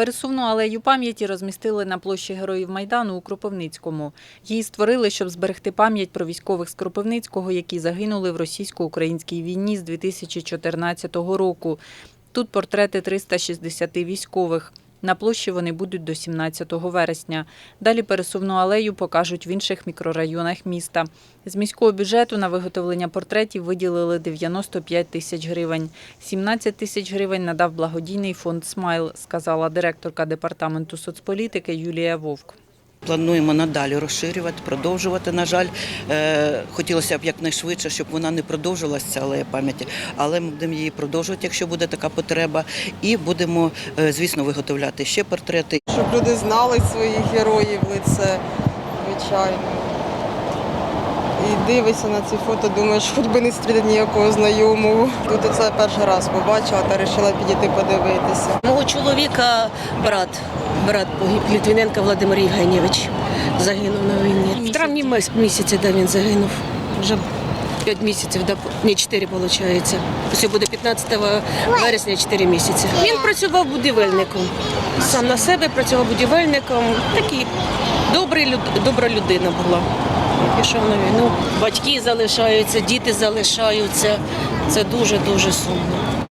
Пересувну алею пам'яті розмістили на площі Героїв Майдану у Кропивницькому. Її створили, щоб зберегти пам'ять про військових з Кропивницького, які загинули в російсько-українській війні з 2014 року. Тут портрети 360 військових. На площі вони будуть до 17 вересня. Далі пересувну алею покажуть в інших мікрорайонах міста. З міського бюджету на виготовлення портретів виділили 95 тисяч гривень. 17 тисяч гривень надав благодійний фонд «Смайл», сказала директорка департаменту соцполітики Юлія Вовк. Плануємо надалі розширювати, продовжувати. На жаль, Е, хотілося б якнайшвидше, щоб вона не продовжилася але пам'яті, але ми будемо її продовжувати, якщо буде така потреба. І будемо, е, звісно, виготовляти ще портрети. щоб люди знали своїх героїв лице, звичайно. І дивишся на ці фото, думаєш, хоч би не стріляти ніякого знайомого. Тут це перший раз побачила та вирішила підійти подивитися. Мого чоловіка брат, брат погиб Літвіненко Володимир Євгенійович загинув на війні. В травні місяці, де він загинув. Вже 5 місяців, да, ні, 4 виходить. Ось буде 15 вересня 4 місяці. Він працював будівельником. Сам на себе працював будівельником. Такий добрий, добра людина була. Пішов на війну. Батьки залишаються, діти залишаються. Це дуже-дуже сумно.